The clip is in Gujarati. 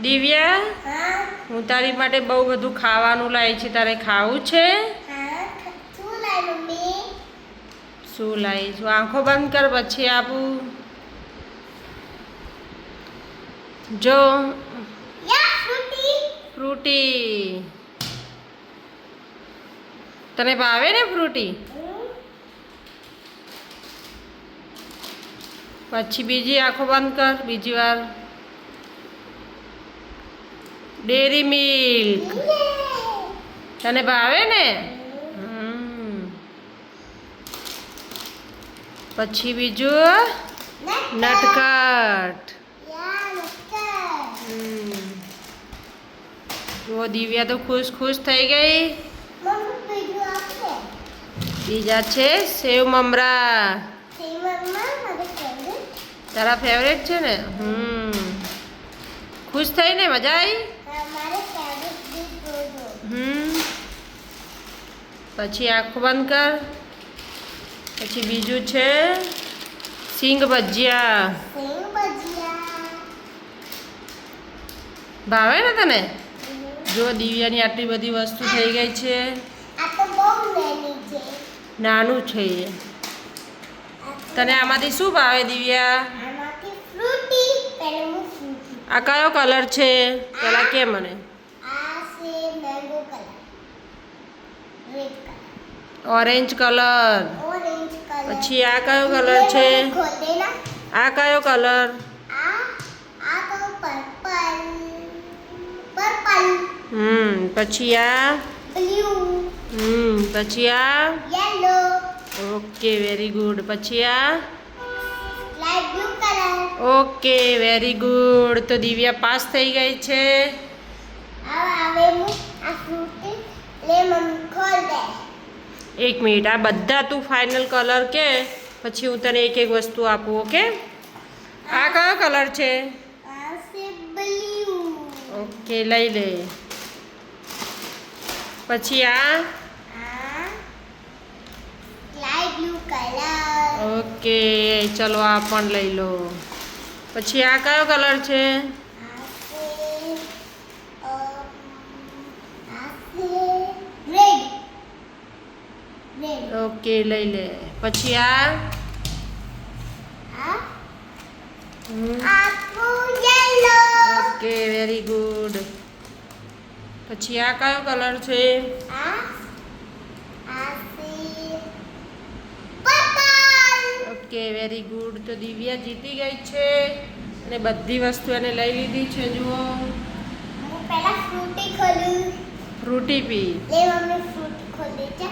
દિવ્યા, હું તારી માટે બહુ બધું ખાવાનું લાવી છે. તારે ખાવું છે? શું લાવી છું? આંખો બંધ કર, પછી આપું. જો. ફ્રૂટી. તને ભાવે ને ફ્રૂટી? પછી બીજી આંખો બંધ કર, બીજી વાર. Dairy milk. તને ભાવે ને. પછી બીજું? નટકટ યા હમ. જો દિવ્યા તો ખુશ ખુશ થઈ ગઈ. બીજું છે? સેવ મમરા. તારા ફેવરેટ છે ને? હમ. ખુશ થઈ ને મજા આવી હમ. પછી આંખો બંધ કર. પછી બીજું છે સિંગ ભજીયા. ભાવે ને તને? જો દિવ્યાની આટલી બધી વસ્તુ થઈ ગઈ છે. નાની છે. નાનું છે એ. તને આમાંથી શું ભાવે દિવ્યા? આ કયો કલર છે? પેલા કે મને. Orange colour. પછી આ કયો કલર છે? આ કયો કલર? હમ પછી આ? હમ પછી આ? ઓકે વેરી ગુડ પછી આ? Light blue colour okay very good તો દિવ્યા પાસ થઈ ગઈ છે. એક મિનિટ આ બધા તું ફાઇનલ કલર કે? પછી હું તને એક એક વસ્તુ આપું ઓકે? આ કયો કલર છે? ઓકે લઈ લે. પછી આ? આ લાઈટ બ્લુ કલર ઓકે, ચલો આ પણ લઈ લો. પછી આ કયો કલર છે? ઓકે, લઈ લે. પછી આ? Okay, very good. પછી આ કયો કલર છે? આ ઓકે વેરી ગુડ તો દિવ્યા જીતી ગઈ છે અને બધી વસ્તુ એને લઈ લીધી છે જુઓ. હું પહેલા ફ્રૂટી ખોલું. ફ્રૂટી પી લે મમ્મી ફ્રૂટ ખોલી છે